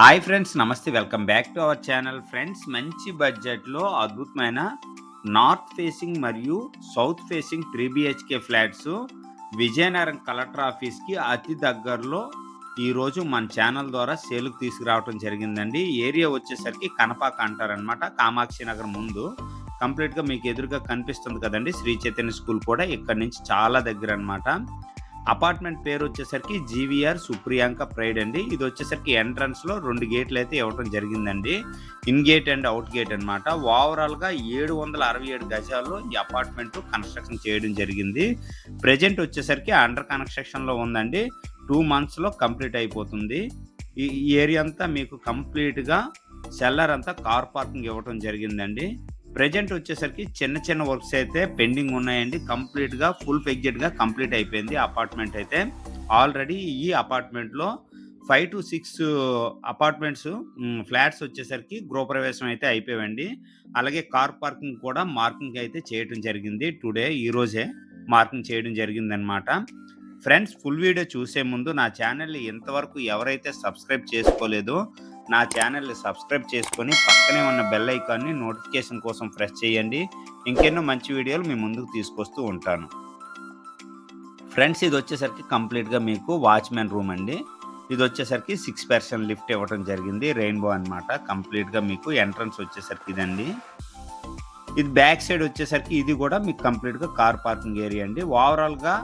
Hi friends నమస్తే. Welcome back to our channel friends. మంచి బడ్జెట్లో అద్భుతమైన నార్త్ ఫేసింగ్ మరియు south facing three BHK flats Vizianagaram collector ఆఫీస్కి అతి దగ్గరలో ఈరోజు మన ఛానల్ ద్వారా సేలుకు తీసుకురావడం జరిగిందండి. ఏరియా వచ్చేసరికి కనపాక అంటారనమాట కామాక్షి నగర్ ముందు. కంప్లీట్గా మీకు ఎదురుగా కనిపిస్తుంది కదండి. శ్రీ చైతన్య స్కూల్ కూడా ఇక్కడ నుంచి చాలా దగ్గర అనమాట అపార్ట్మెంట్ పేరు వచ్చేసరికి జీవీఆర్ సుప్రియాంక ప్రైడ్ అండి. ఇది వచ్చేసరికి ఎంట్రన్స్లో రెండు గేట్లు అయితే ఇవ్వడం జరిగిందండి. In gate and out gate అనమాట ఓవరాల్గా ఏడు వందల అరవై ఏడు గజాల్లో ఈ అపార్ట్మెంట్ కన్స్ట్రక్షన్ చేయడం జరిగింది. ప్రెజెంట్ వచ్చేసరికి అండర్ కన్స్ట్రక్షన్లో ఉందండి. టూ మంత్స్లో కంప్లీట్ అయిపోతుంది. ఈ ఏరియా అంతా మీకు కంప్లీట్గా సెల్లర్ అంతా కార్ పార్కింగ్ ఇవ్వడం జరిగిందండి. ప్రజెంట్ వచ్చేసరికి చిన్న చిన్న వర్క్స్ అయితే పెండింగ్ ఉన్నాయండి. కంప్లీట్గా ఫుల్ ఫెగ్జెడ్గా కంప్లీట్ అయిపోయింది అపార్ట్మెంట్ అయితే. ఆల్రెడీ ఈ అపార్ట్మెంట్లో five to six apartments flats వచ్చేసరికి గృహప్రవేశం అయితే అయిపోయాయండి. అలాగే కార్ పార్కింగ్ కూడా మార్కింగ్ అయితే చేయడం జరిగింది టుడే ఈరోజే మార్కింగ్ చేయడం జరిగిందనమాట ఫ్రెండ్స్ ఫుల్ వీడియో చూసే ముందు నా ఛానల్ ఇంతవరకు ఎవరైతే సబ్స్క్రైబ్ చేసుకోలేదో నా ఛానల్ని సబ్స్క్రైబ్ చేసుకొని పక్కనే ఉన్న బెల్ ఐకాన్ని నోటిఫికేషన్ కోసం ప్రెస్ చేయండి. ఇంకెన్నో మంచి వీడియోలు మీ ముందుకు తీసుకొస్తూ ఉంటాను. ఫ్రెండ్స్ ఇది వచ్చేసరికి కంప్లీట్గా మీకు వాచ్మెన్ రూమ్ అండి. ఇది వచ్చేసరికి సిక్స్ పర్సెంట్ లిఫ్ట్ ఇవ్వడం జరిగింది. రెయిన్బో అనమాట కంప్లీట్గా మీకు ఎంట్రన్స్ వచ్చేసరికి ఇదండి. ఇది బ్యాక్ సైడ్ వచ్చేసరికి ఇది కూడా మీకు కంప్లీట్గా కార్ పార్కింగ్ ఏరియా అండి. ఓవరాల్గా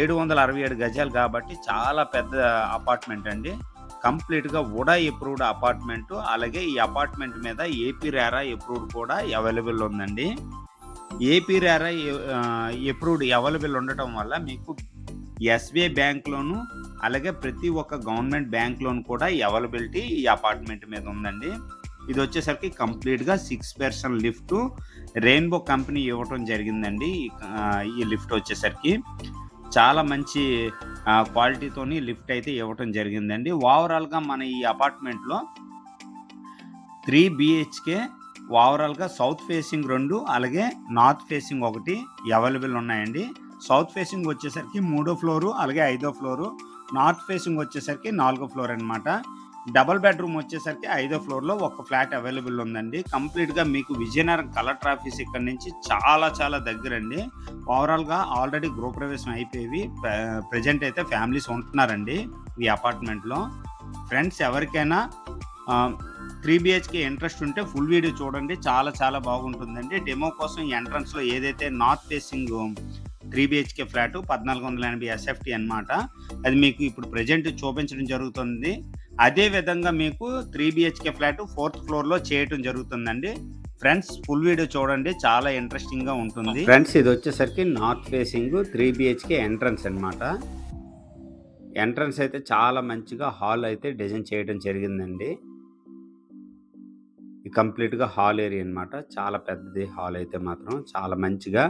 ఏడు వందల అరవై ఏడు గజాలు కాబట్టి చాలా పెద్ద అపార్ట్మెంట్ అండి. కంప్లీట్గా ఉడా అప్రూవ్డ్ అపార్ట్మెంట్ అలాగే ఈ అపార్ట్మెంట్ మీద ఏపీ రేరా అప్రూవ్డ్ కూడా అవైలబుల్ ఉందండి. ఏపీ రేరా అప్రూవ్డ్ అవైలబుల్ ఉండటం వల్ల మీకు ఎస్బీఐ బ్యాంక్లోను అలాగే ప్రతి ఒక్క గవర్నమెంట్ బ్యాంక్లోను కూడా అవైలబిలిటీ ఈ అపార్ట్మెంట్ మీద ఉందండి. ఇది వచ్చేసరికి కంప్లీట్గా six percent lift Rainbow company ఇవ్వటం జరిగిందండి. ఈ లిఫ్ట్ వచ్చేసరికి. చాలా మంచి క్వాలిటీతోని లిఫ్ట్ అయితే ఇవ్వటం జరిగిందండి. ఓవరాల్గా మన ఈ అపార్ట్మెంట్లో త్రీ బిహెచ్కే ఓవరాల్గా సౌత్ ఫేసింగ్ రెండు అలాగే నార్త్ ఫేసింగ్ ఒకటి అవైలబుల్ ఉన్నాయండి. సౌత్ ఫేసింగ్ వచ్చేసరికి మూడో ఫ్లోరు అలాగే ఐదో ఫ్లోరు నార్త్ ఫేసింగ్ వచ్చేసరికి నాలుగో ఫ్లోర్ అనమాట డబల్ బెడ్రూమ్ వచ్చేసరికి ఐదో ఫ్లోర్లో ఒక ఫ్లాట్ అవైలబుల్ ఉందండి. కంప్లీట్గా మీకు విజయనగరం కలెక్టర్ ఆఫీస్ ఇక్కడ నుంచి చాలా చాలా దగ్గరండి. ఓవరాల్గా ఆల్రెడీ గృహప్రవేశం అయిపోయి ప్రజెంట్ అయితే ఫ్యామిలీస్ ఉంటున్నారండి ఈ అపార్ట్మెంట్లో. ఫ్రెండ్స్ ఎవరికైనా త్రీ బిహెచ్కే ఇంట్రెస్ట్ ఉంటే ఫుల్ వీడియో చూడండి. చాలా చాలా బాగుంటుందండి. డెమో కోసం ఈ ఎంట్రన్స్లో ఏదైతే north facing three BHK flat పద్నాలుగు వందల ఎనభై ఎస్ఎఫ్టీ అనమాట అది మీకు ఇప్పుడు ప్రజెంట్ చూపించడం జరుగుతుంది. అదే విధంగా మీకు త్రీ బిహెచ్కే ఫ్లాట్ ఫోర్త్ ఫ్లోర్లో చేయటం జరుగుతుందండి. ఫ్రెండ్స్ ఫుల్ వీడియో చూడండి. చాలా ఇంట్రెస్టింగ్గా ఉంటుంది. ఫ్రెండ్స్ ఇది వచ్చేసరికి north facing three BHK entrance అనమాట ఎంట్రన్స్ అయితే చాలా మంచిగా హాల్ అయితే డిజైన్ చేయడం జరిగిందండి. కంప్లీట్గా హాల్ ఏరియా అనమాట చాలా పెద్దది హాల్ అయితే మాత్రం. చాలా మంచిగా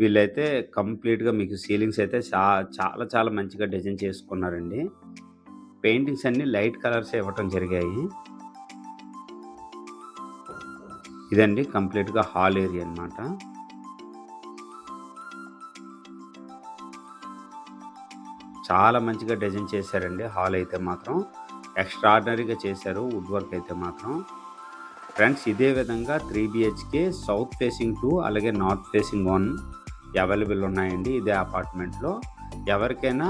వీళ్ళైతే కంప్లీట్గా మీకు సీలింగ్స్ అయితే చా చాలా చాలా మంచిగా డిజైన్ చేసుకున్నారండి. పెయింటింగ్స్ అన్ని లైట్ కలర్స్ ఇవ్వటం జరిగాయి. ఇదండి కంప్లీట్గా హాల్ ఏరియా అనమాట చాలా మంచిగా డిజైన్ చేశారండి. హాల్ అయితే మాత్రం ఎక్స్ట్రాడినరీగా చేశారు. వుడ్ వర్క్ అయితే మాత్రం. ఫ్రెండ్స్ ఇదే విధంగా three BHK south facing two అలాగే నార్త్ ఫేసింగ్ వన్ అవైలబుల్ ఉన్నాయండి ఇదే అపార్ట్మెంట్లో. ఎవరికైనా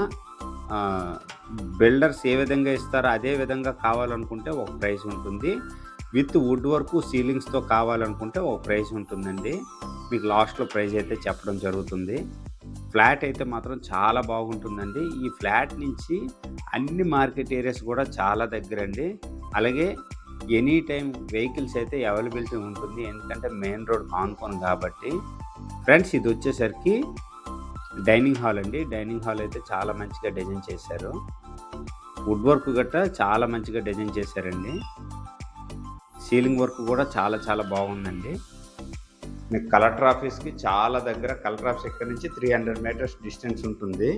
బిల్డర్స్ ఏ విధంగా ఇస్తారో అదే విధంగా కావాలనుకుంటే ఒక ప్రైస్ ఉంటుంది. విత్ వుడ్ వర్క్ సీలింగ్స్తో కావాలనుకుంటే ఒక ప్రైస్ ఉంటుందండి. మీకు లాస్ట్లో ప్రైస్ అయితే చెప్పడం జరుగుతుంది. ఫ్లాట్ అయితే మాత్రం చాలా బాగుంటుందండి. ఈ ఫ్లాట్ నుంచి అన్ని మార్కెట్ ఏరియాస్ కూడా చాలా దగ్గర అండి అలాగే ఎనీ టైం వెహికల్స్ అయితే అవైలబిలిటీ ఉంటుంది. ఎందుకంటే మెయిన్ రోడ్ ఆనుకోను కాబట్టి. ఫ్రెండ్స్ ఇది వచ్చేసరికి డైనింగ్ హాల్ అండి. డైనింగ్ హాల్ అయితే చాలా మంచిగా డిజైన్ చేశారు. వుడ్ వర్క్ గట్రా చాలా మంచిగా డిజైన్ చేశారండి. సీలింగ్ వర్క్ కూడా చాలా చాలా బాగుందండి. మీకు కలెక్టర్ ఆఫీస్కి చాలా దగ్గర కలెక్టర్ ఆఫీస్ ఇక్కడ నుంచి త్రీ హండ్రెడ్ మీటర్స్ డిస్టెన్స్ ఉంటుంది.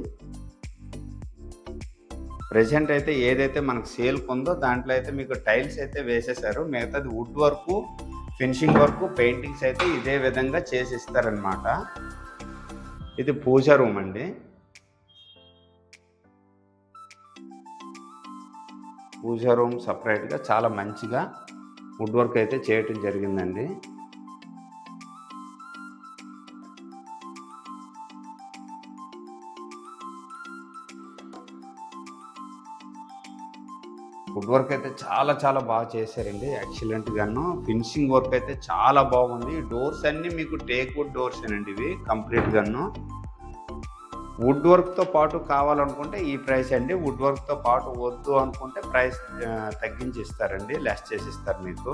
ప్రజెంట్ అయితే ఏదైతే మనకు సేల్ ఉందో దాంట్లో అయితే మీకు టైల్స్ అయితే వేసేసారు మిగతాది wood work finishing work paintings అయితే ఇదే విధంగా చేసి ఇస్తారనమాట ఇది పూజా రూమ్ అండి. పూజా రూమ్ సపరేట్గా చాలా మంచిగా వుడ్ వర్క్ అయితే చేయటం జరిగిందండి. వుడ్ వర్క్ అయితే చాలా చాలా బాగా చేశారండి. ఎక్సలెంట్ గాను. ఫినిషింగ్ వర్క్ అయితే చాలా బాగుంది. డోర్స్ అన్ని మీకు టేక్ వుడ్ డోర్స్ అండి ఇవి కంప్లీట్ గాను. వుడ్ వర్క్తో పాటు కావాలనుకుంటే ఈ ప్రైస్ అండి. వుడ్ వర్క్తో పాటు వద్దు అనుకుంటే ప్రైస్ తగ్గించి ఇస్తారండి లెస్ చేసి ఇస్తారు మీకు.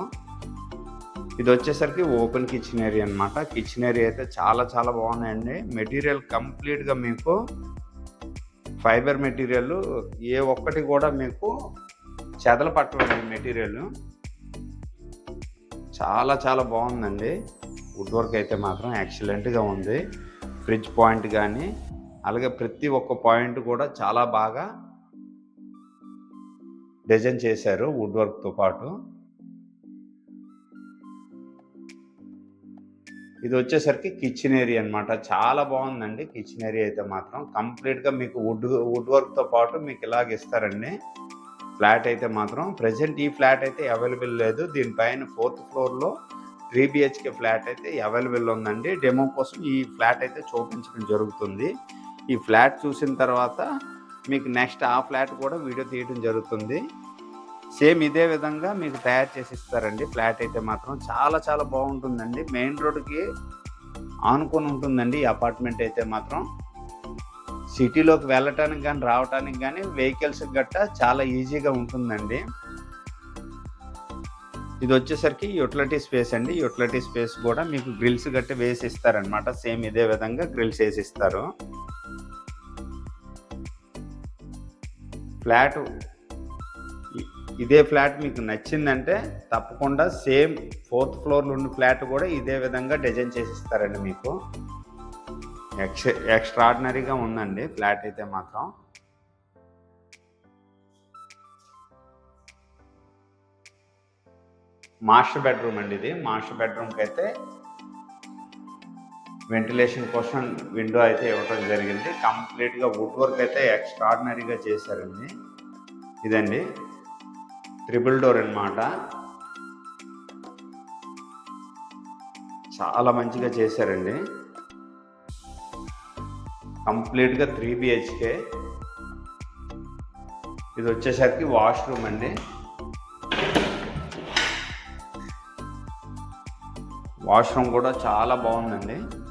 ఇది వచ్చేసరికి ఓపెన్ కిచెన్ ఏరియా అనమాట కిచెన్ ఏరియా అయితే చాలా చాలా బాగున్నాయండి. మెటీరియల్ కంప్లీట్గా మీకు ఫైబర్ మెటీరియల్ ఏ ఒక్కటి కూడా మీకు చెదల పట్టలేదు మెటీరియల్. చాలా చాలా బాగుందండి. వుడ్ వర్క్ అయితే మాత్రం ఎక్సలెంట్గా ఉంది. ఫ్రిడ్జ్ పాయింట్ కానీ అలాగే ప్రతి ఒక్క పాయింట్ కూడా చాలా బాగా డిజైన్ చేశారు వుడ్ వర్క్తో పాటు. ఇది వచ్చేసరికి కిచెన్ ఏరియా అన్నమాట. చాలా బాగుందండి కిచెన్ ఏరియా అయితే మాత్రం. కంప్లీట్గా మీకు వుడ్ వుడ్ వర్క్తో పాటు మీకు ఇలాగ ఇస్తారండి. ఫ్లాట్ అయితే మాత్రం ప్రజెంట్ ఈ ఫ్లాట్ అయితే అవైలబుల్ లేదు. దీనిపైన ఫోర్త్ ఫ్లోర్లో త్రీ బిహెచ్కే ఫ్లాట్ అయితే అవైలబుల్ ఉందండి. డెమో కోసం ఈ ఫ్లాట్ అయితే చూపించడం జరుగుతుంది. ఈ ఫ్లాట్ చూసిన తర్వాత మీకు నెక్స్ట్ ఆ ఫ్లాట్ కూడా వీడియో తీయడం జరుగుతుంది. సేమ్ ఇదే విధంగా మీకు తయారు చేసి ఇస్తారండి. ఫ్లాట్ అయితే మాత్రం చాలా చాలా బాగుంటుందండి. మెయిన్ రోడ్కి ఆనుకొని ఉంటుందండి. ఈ అపార్ట్మెంట్ అయితే మాత్రం సిటీలోకి వెళ్ళటానికి కానీ రావటానికి కానీ వెహికల్స్ గట్టా చాలా ఈజీగా ఉంటుందండి. ఇది వచ్చేసరికి యూటిలిటీ స్పేస్ అండి. యూటిలిటీ స్పేస్ కూడా మీకు గ్రిల్స్ గట్టి వేసి ఇస్తారనమాట సేమ్ ఇదే విధంగా గ్రిల్స్ వేసి ఇస్తారు. ఫ్లాట్ ఇదే ఫ్లాట్ మీకు నచ్చిందంటే తప్పకుండా సేమ్ ఫోర్త్ ఫ్లోర్లో ఉన్న ఫ్లాట్ కూడా ఇదే విధంగా డిజైన్ చేసి ఇస్తారండి మీకు. ఎక్స్ ఎక్స్ట్రాడినరీగా ఉందండి ఫ్లాట్ అయితే మాత్రం. మాస్టర్ బెడ్రూమ్ అండి ఇది. మాస్టర్ బెడ్రూమ్కి అయితే వెంటిలేషన్ కోసం విండో అయితే ఇవ్వటం జరిగింది. కంప్లీట్గా వుడ్ వర్క్ అయితే ఎక్స్ట్రాడినరీగా చేశారండి. ఇదండి. ట్రిపుల్ డోర్ అన్నమాట. చాలా మంచిగా చేశారండి. కంప్లీట్గా త్రీ బిహెచ్కే ఇది వచ్చేసరికి వాష్రూమ్ అండి. వాష్రూమ్ కూడా చాలా బాగుందండి.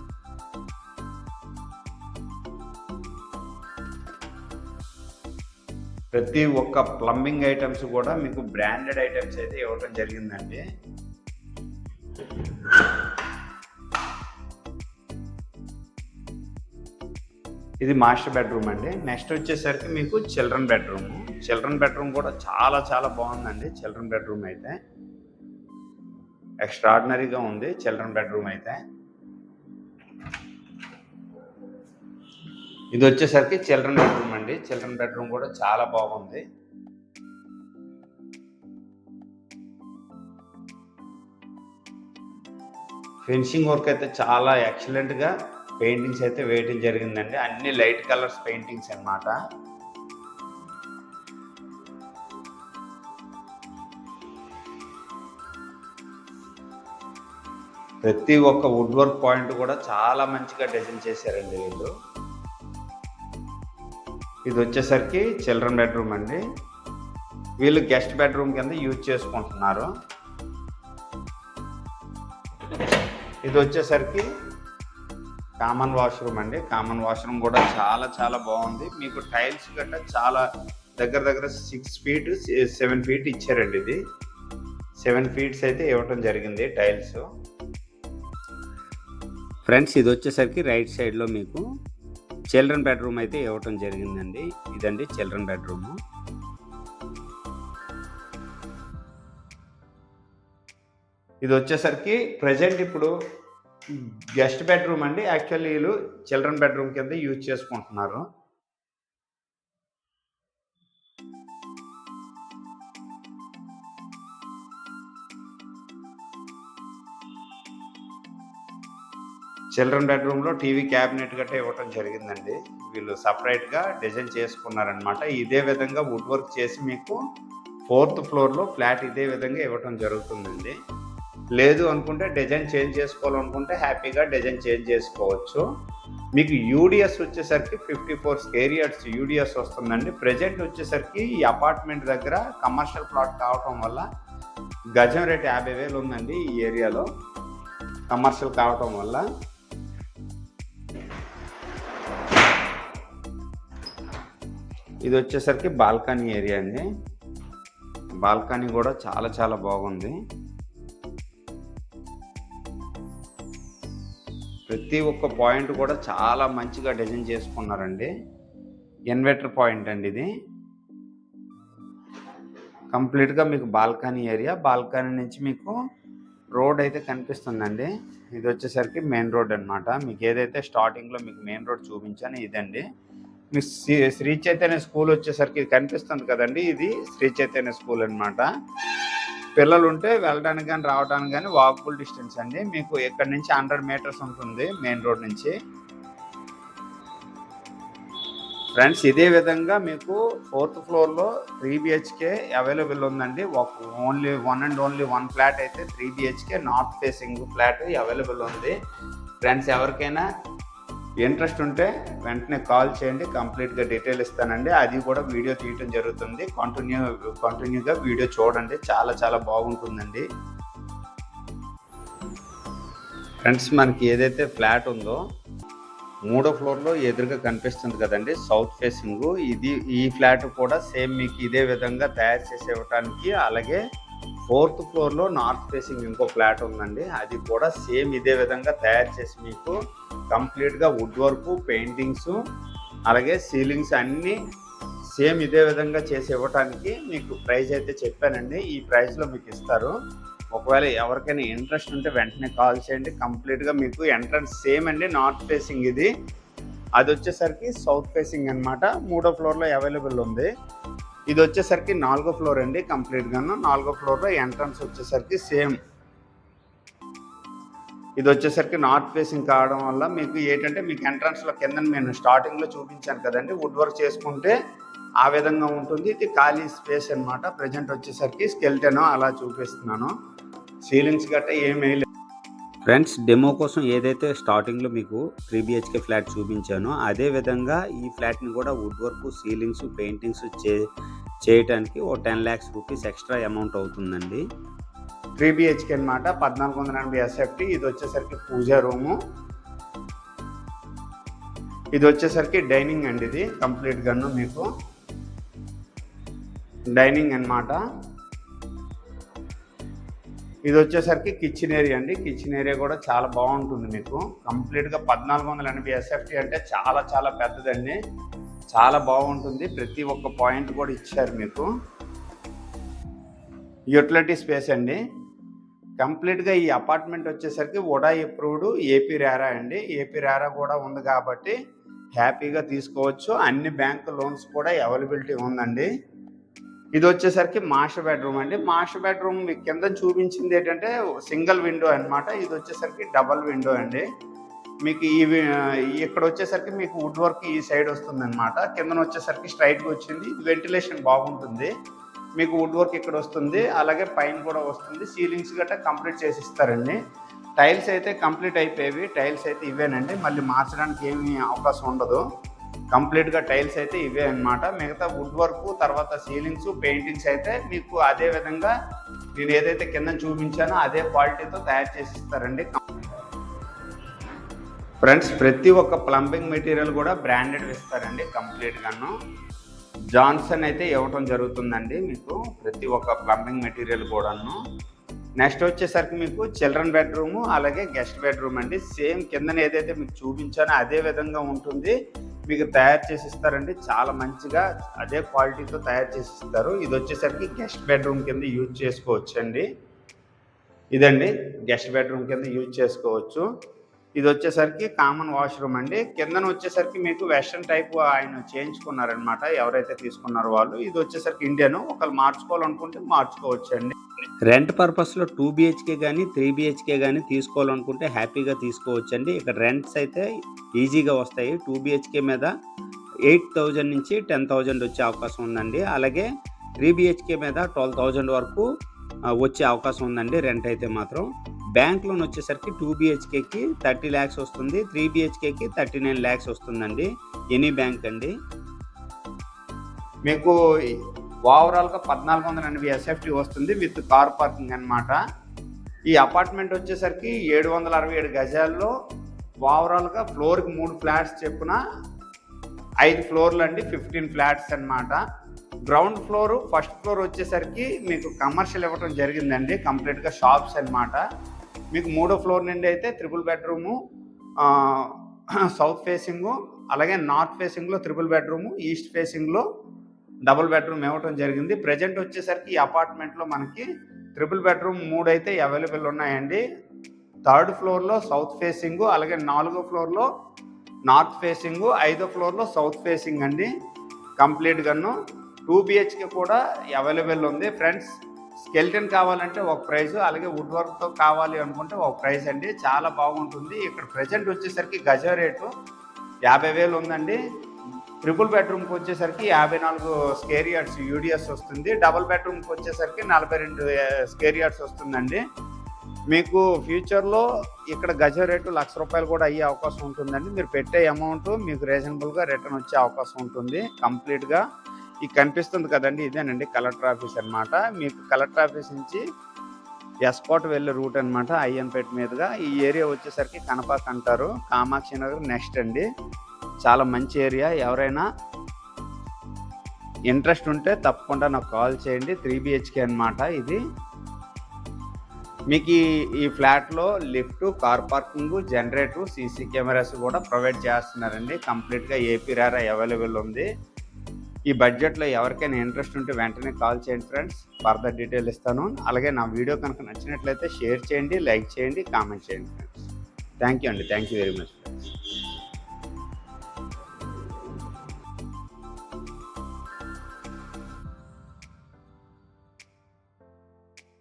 ప్రతి ఒక్క ప్లంబింగ్ ఐటమ్స్ కూడా మీకు బ్రాండెడ్ ఐటమ్స్ అయితే ఇవ్వటం జరిగిందండి. ఇది మాస్టర్ బెడ్రూమ్ అండి. నెక్స్ట్ వచ్చేసరికి మీకు చిల్డ్రన్ బెడ్రూమ్ చిల్డ్రన్ బెడ్రూమ్ కూడా చాలా చాలా బాగుందండి చిల్డ్రన్ బెడ్రూమ్ అయితే. ఎక్స్ట్రాడినరీగా ఉంది చిల్డ్రన్ బెడ్రూమ్ అయితే. ఇది వచ్చేసరికి చిల్డ్రన్ బెడ్రూమ్ అండి. చిల్డ్రన్ బెడ్రూమ్ కూడా చాలా బాగుంది. ఫినిషింగ్ వర్క్ అయితే చాలా ఎక్సలెంట్గా పెయింటింగ్స్ అయితే వేయటం జరిగిందండి. అన్ని లైట్ కలర్స్ పెయింటింగ్స్ అన్నమాట. ప్రతి ఒక్క వుడ్ వర్క్ పాయింట్ కూడా చాలా మంచిగా డిజైన్ చేశారండి వీళ్ళు. ఇది వచ్చేసరికి చిల్డ్రన్ బెడ్రూమ్ అండి. వీళ్ళు గెస్ట్ బెడ్రూమ్ కింద యూజ్ చేసుకుంటున్నారు. ఇది వచ్చేసరికి కామన్ వాష్రూమ్ అండి. కామన్ వాష్రూమ్ కూడా చాలా చాలా బాగుంది. మీకు టైల్స్ గట్రా చాలా దగ్గర దగ్గర సిక్స్ ఫీట్ సెవెన్ ఫీట్ ఇచ్చారండి ఇది. సెవెన్ ఫీట్స్ అయితే ఇవ్వటం జరిగింది టైల్స్. ఫ్రెండ్స్ ఇది వచ్చేసరికి రైట్ సైడ్లో మీకు చిల్డ్రన్ బెడ్రూమ్ అయితే ఇవ్వటం జరిగిందండి. ఇదండి చిల్డ్రన్ బెడ్రూమ్. ఇది వచ్చేసరికి ప్రజెంట్ ఇప్పుడు గెస్ట్ బెడ్రూమ్ అండి. యాక్చువల్లీ వీళ్ళు చిల్డ్రన్ బెడ్రూమ్ కింద యూజ్ చేసుకుంటున్నారు. చిల్డ్రన్ బెడ్రూమ్లో టీవీ క్యాబినెట్ గట్రా ఇవ్వటం జరిగిందండి. వీళ్ళు సపరేట్గా డిజైన్ చేసుకున్నారనమాట ఇదే విధంగా వుడ్ వర్క్ చేసి మీకు ఫోర్త్ ఫ్లోర్లో ఫ్లాట్ ఇదే విధంగా ఇవ్వటం జరుగుతుందండి. లేదు అనుకుంటే డిజైన్ చేంజ్ చేసుకోవాలనుకుంటే హ్యాపీగా డిజైన్ చేంజ్ చేసుకోవచ్చు. మీకు యూడిఎస్ వచ్చేసరికి fifty four square yards UDS వస్తుందండి. ప్రజెంట్ వచ్చేసరికి ఈ అపార్ట్మెంట్ దగ్గర కమర్షియల్ ప్లాట్ కావటం వల్ల గజం రేట్ యాభై వేలు ఉందండి ఈ ఏరియాలో కమర్షియల్ కావటం వల్ల. ఇది వచ్చేసరికి బాల్కనీ ఏరియా అండి. బాల్కనీ కూడా చాలా చాలా బాగుంది. ప్రతి ఒక్క పాయింట్ కూడా చాలా మంచిగా డిజైన్ చేసుకున్నారండి. ఇన్వర్టర్ పాయింట్ అండి ఇది. కంప్లీట్గా మీకు బాల్కనీ ఏరియా బాల్కనీ నుంచి మీకు రోడ్ అయితే కనిపిస్తుందండి. ఇది వచ్చేసరికి మెయిన్ రోడ్ అన్నమాట. మీకు ఏదైతే స్టార్టింగ్లో మీకు మెయిన్ రోడ్ చూపించాను ఇదండి. మీ శ్రీ చైతన్య స్కూల్ వచ్చేసరికి ఇది కనిపిస్తుంది కదండి ఇది శ్రీ చైతన్య స్కూల్ అన్నమాట. పిల్లలు ఉంటే వెళ్ళడానికి కానీ రావడానికి కానీ వాకబుల్ డిస్టెన్స్ అండి. మీకు ఇక్కడ నుంచి హండ్రెడ్ మీటర్స్ ఉంటుంది మెయిన్ రోడ్ నుంచి. ఫ్రెండ్స్ ఇదే విధంగా మీకు ఫోర్త్ ఫ్లోర్లో త్రీ బిహెచ్కే అవైలబుల్ ఉందండి. ఒక only one and only one flat అయితే three BHK north facing flat available ఉంది. ఫ్రెండ్స్ ఎవరికైనా ఇంట్రెస్ట్ ఉంటే వెంటనే కాల్ చేయండి కంప్లీట్గా డీటెయిల్ ఇస్తానండి. అది కూడా వీడియో తీయటం జరుగుతుంది. కంటిన్యూ కంటిన్యూగా వీడియో చూడండి. చాలా చాలా బాగుంటుందండి. ఫ్రెండ్స్ మనకి ఏదైతే ఫ్లాట్ ఉందో మూడో ఫ్లోర్లో ఎదురుగా కనిపిస్తుంది కదండి సౌత్ ఫేసింగ్. ఇది ఈ ఫ్లాట్ కూడా సేమ్ మీకు ఇదే విధంగా తయారు చేసి ఇవ్వటానికి అలాగే ఫోర్త్ ఫ్లోర్లో నార్త్ ఫేసింగ్ ఇంకో ఫ్లాట్ ఉందండి. అది కూడా సేమ్ ఇదే విధంగా తయారు చేసి మీకు కంప్లీట్గా వుడ్ వర్క్ పెయింటింగ్స్ అలాగే సీలింగ్స్ అన్నీ సేమ్ ఇదే విధంగా చేసి ఇవ్వటానికి మీకు ప్రైస్ అయితే చెప్పానండి. ఈ ప్రైస్లో మీకు ఇస్తారు. ఒకవేళ ఎవరికైనా ఇంట్రెస్ట్ ఉంటే వెంటనే కాల్ చేయండి. కంప్లీట్గా మీకు ఎంట్రన్స్ సేమ్ అండి నార్త్ ఫేసింగ్ ఇది. అది వచ్చేసరికి సౌత్ ఫేసింగ్ అనమాట మూడో ఫ్లోర్లో అవైలబుల్ ఉంది. ఇది వచ్చేసరికి నాలుగో ఫ్లోర్ అండి కంప్లీట్గాను నాలుగో ఫ్లోర్లో ఎంట్రన్స్ వచ్చేసరికి సేమ్ ఇది వచ్చేసరికి నార్త్ ఫేసింగ్ కావడం వల్ల మీకు ఏంటంటే మీకు ఎంట్రన్స్లో కింద నేను స్టార్టింగ్లో చూపించాను కదండి. వుడ్ వర్క్ చేసుకుంటే ఆ విధంగా ఉంటుంది. ఇది ఖాళీ స్పేస్ అనమాట ప్రజెంట్ వచ్చేసరికి స్కెల్టెన్ అలా చూపిస్తున్నాను. సీలింగ్స్ గట్రా ఏమీ ఫ్రెండ్స్ డెమో కోసం ఏదైతే స్టార్టింగ్లో మీకు త్రీ బిహెచ్కే ఫ్లాట్ చూపించానో అదే విధంగా ఈ ఫ్లాట్ని కూడా వుడ్ వర్క్ సీలింగ్స్ పెయింటింగ్స్ చే చేయటానికి ఓ ten lakhs rupees extra amount అవుతుందండి. త్రీ బిహెచ్కే అనమాట పద్నాలుగు వందల ఎనభై ఎస్ఎఫ్టీ ఇది వచ్చేసరికి పూజా రూము. ఇది వచ్చేసరికి డైనింగ్ అండి ఇది కంప్లీట్ గన్ను మీకు. డైనింగ్ అన్నమాట. ఇది వచ్చేసరికి కిచెన్ ఏరియా అండి. కిచెన్ ఏరియా కూడా చాలా బాగుంటుంది మీకు. కంప్లీట్గా పద్నాలుగు వందల ఎనభై ఎస్ఎఫ్టీ అంటే చాలా చాలా పెద్దదండి. చాలా బాగుంటుంది. ప్రతి ఒక్క పాయింట్ కూడా ఇచ్చారు మీకు. యూటిలిటీ స్పేస్ అండి. కంప్లీట్గా ఈ అపార్ట్మెంట్ వచ్చేసరికి ఉడా ఎప్రూవ్డ్ ఏపీ రేరా అండి. ఏపీ రేరా కూడా ఉంది కాబట్టి హ్యాపీగా తీసుకోవచ్చు. అన్ని బ్యాంక్ లోన్స్ కూడా అవైలబిలిటీ ఉందండి. ఇది వచ్చేసరికి మాస్టర్ బెడ్రూమ్ అండి. మాస్టర్ బెడ్రూమ్ మీకు కింద చూపించింది ఏంటంటే సింగిల్ విండో అనమాట ఇది వచ్చేసరికి డబల్ విండో అండి. మీకు ఈ ఇక్కడ వచ్చేసరికి మీకు వుడ్ వర్క్ ఈ సైడ్ వస్తుంది అనమాట కిందన వచ్చేసరికి స్ట్రైట్గా వచ్చింది. వెంటిలేషన్ బాగుంటుంది. మీకు వుడ్ వర్క్ ఇక్కడ వస్తుంది. అలాగే పైన కూడా వస్తుంది. సీలింగ్స్ గట్రా కంప్లీట్ చేసి ఇస్తారండి టైల్స్ అయితే కంప్లీట్ అయిపోయేవి. టైల్స్ అయితే ఇవేనండి. మళ్ళీ మార్చడానికి ఏమీ అవకాశం ఉండదు. కంప్లీట్గా టైల్స్ అయితే ఇవే అనమాట మిగతా వుడ్ వర్క్ తర్వాత సీలింగ్స్ పెయింటింగ్స్ అయితే మీకు అదే విధంగా నేను ఏదైతే కింద చూపించానో అదే క్వాలిటీతో తయారు చేసి ఇస్తారండి. ఫ్రెండ్స్ ప్రతి ఒక్క ప్లంబింగ్ మెటీరియల్ కూడా బ్రాండెడ్ ఇస్తారండి కంప్లీట్గాను. జాన్సన్ అయితే ఇవ్వటం జరుగుతుందండి మీకు ప్రతి ఒక్క ప్లంబింగ్ మెటీరియల్ కూడాను. నెక్స్ట్ వచ్చేసరికి మీకు చిల్డ్రన్ బెడ్రూమ్ అలాగే గెస్ట్ బెడ్రూమ్ అండి. సేమ్ కిందన ఏదైతే మీకు చూపించానో అదే విధంగా ఉంటుంది. మీకు తయారు చేసి ఇస్తారండి. చాలా మంచిగా అదే క్వాలిటీతో తయారు చేసి ఇస్తారు. ఇది వచ్చేసరికి గెస్ట్ బెడ్రూమ్ కింద యూజ్ చేసుకోవచ్చు అండి ఇదండి గెస్ట్ బెడ్రూమ్ కింద యూజ్ చేసుకోవచ్చు. ఇది వచ్చేసరికి కామన్ వాష్రూమ్ అండి. కిందన వచ్చేసరికి మీకు వెస్ట్రన్ టైప్ ఆయన చేయించుకున్నారనమాట ఎవరైతే తీసుకున్నారో వాళ్ళు. ఇది వచ్చేసరికి ఇండియన్ ఒకళ్ళు మార్చుకోవాలనుకుంటే మార్చుకోవచ్చు అండి రెంట్ పర్పస్లో టూ బిహెచ్కే కానీ త్రీ బిహెచ్కే కానీ తీసుకోవాలనుకుంటే హ్యాపీగా తీసుకోవచ్చు అండి ఇక్కడ రెంట్స్ అయితే ఈజీగా వస్తాయి. టూ బిహెచ్కే మీద ఎయిట్ థౌజండ్ నుంచి టెన్ థౌజండ్ వచ్చే అవకాశం ఉందండి. అలాగే త్రీ బిహెచ్కే మీద ట్వెల్వ్ థౌజండ్ వరకు వచ్చే అవకాశం ఉందండి. రెంట్ అయితే మాత్రం. బ్యాంక్ లోన్ వచ్చేసరికి టూ బిహెచ్కేకి థర్టీ ల్యాక్స్ వస్తుంది. త్రీ బిహెచ్కేకి థర్టీ నైన్ ల్యాక్స్ వస్తుందండి. ఎనీ బ్యాంక్ అండి. మీకు ఓవరాల్గా పద్నాలుగు వందల ఎనభై ఎస్ఎఫ్టీ వస్తుంది విత్ కార్ పార్కింగ్ అన్నమాట. ఈ అపార్ట్మెంట్ వచ్చేసరికి ఏడు వందల అరవై ఏడు గజాల్లో ఓవరాల్గా ఫ్లోర్కి మూడు ఫ్లాట్స్ చెప్పున ఐదు ఫ్లోర్లు అండి ఫిఫ్టీన్ ఫ్లాట్స్ అన్నమాట. గ్రౌండ్ ఫ్లోర్ ఫస్ట్ ఫ్లోర్ వచ్చేసరికి మీకు కమర్షియల్ ఇవ్వటం జరిగిందండి. కంప్లీట్గా షాప్స్ అన్నమాట. మీకు మూడో ఫ్లోర్ నుండి అయితే త్రిపుల్ బెడ్రూము సౌత్ ఫేసింగు అలాగే నార్త్ ఫేసింగ్లో త్రిపుల్ బెడ్రూము ఈస్ట్ ఫేసింగ్లో డబుల్ బెడ్రూమ్ ఇవ్వటం జరిగింది. ప్రజెంట్ వచ్చేసరికి ఈ అపార్ట్మెంట్లో మనకి ట్రిపుల్ బెడ్రూమ్ మూడు అయితే అవైలబుల్ ఉన్నాయండి. థర్డ్ ఫ్లోర్లో సౌత్ ఫేసింగ్ అలాగే నాలుగో ఫ్లోర్లో నార్త్ ఫేసింగ్ ఐదో ఫ్లోర్లో సౌత్ ఫేసింగ్ అండి. కంప్లీట్గాను టూ బిహెచ్కే కూడా అవైలబుల్ ఉంది. ఫ్రెండ్స్ స్కెల్టన్ కావాలంటే ఒక ప్రైస్ అలాగే వుడ్ వర్క్తో కావాలి అనుకుంటే ఒక ప్రైస్ అండి. చాలా బాగుంటుంది. ఇక్కడ ప్రజెంట్ వచ్చేసరికి గజ రేటు యాభై వేలు ఉందండి. ట్రిపుల్ బెడ్రూమ్కి వచ్చేసరికి యాభై నాలుగు స్కేర్ యార్డ్స్ యూడిఎస్ వస్తుంది. డబుల్ బెడ్రూమ్కి వచ్చేసరికి నలభై రెండు స్కేర్ యార్డ్స్ వస్తుందండి. మీకు ఫ్యూచర్లో ఇక్కడ గజ రేటు లక్ష రూపాయలు కూడా అయ్యే అవకాశం ఉంటుందండి. మీరు పెట్టే అమౌంట్ మీకు రీజనబుల్గా రిటర్న్ వచ్చే అవకాశం ఉంటుంది. కంప్లీట్గా ఈ కనిపిస్తుంది కదండి ఇదేనండి కలెక్టర్ ఆఫీస్ అన్నమాట. మీకు కలెక్టర్ ఆఫీస్ నుంచి ఎస్పోర్ట్ వెళ్ళే రూట్ అనమాట అయ్యన్పేట మీదుగా. ఈ ఏరియా వచ్చేసరికి కనపాక్ అంటారు. కామాక్షి నగర్ నెక్స్ట్ అండి. చాలా మంచి ఏరియా. ఎవరైనా ఇంట్రెస్ట్ ఉంటే తప్పకుండా నాకు కాల్ చేయండి. త్రీ బిహెచ్కే అనమాట ఇది. మీకు ఈ ఈ ఫ్లాట్లో lift car parking generator CC cameras కూడా ప్రొవైడ్ చేస్తున్నారండి. కంప్లీట్గా ఏపీ రారా అవైలబుల్ ఉంది. ఈ బడ్జెట్లో ఎవరికైనా ఇంట్రెస్ట్ ఉంటే వెంటనే కాల్ చేయండి ఫ్రెండ్స్. ఫర్దర్ డీటెయిల్ ఇస్తాను. అలాగే నా వీడియో కనుక నచ్చినట్లయితే షేర్ చేయండి లైక్ చేయండి కామెంట్ చేయండి ఫ్రెండ్స్. థ్యాంక్ యూ అండి. Thank you very much friends.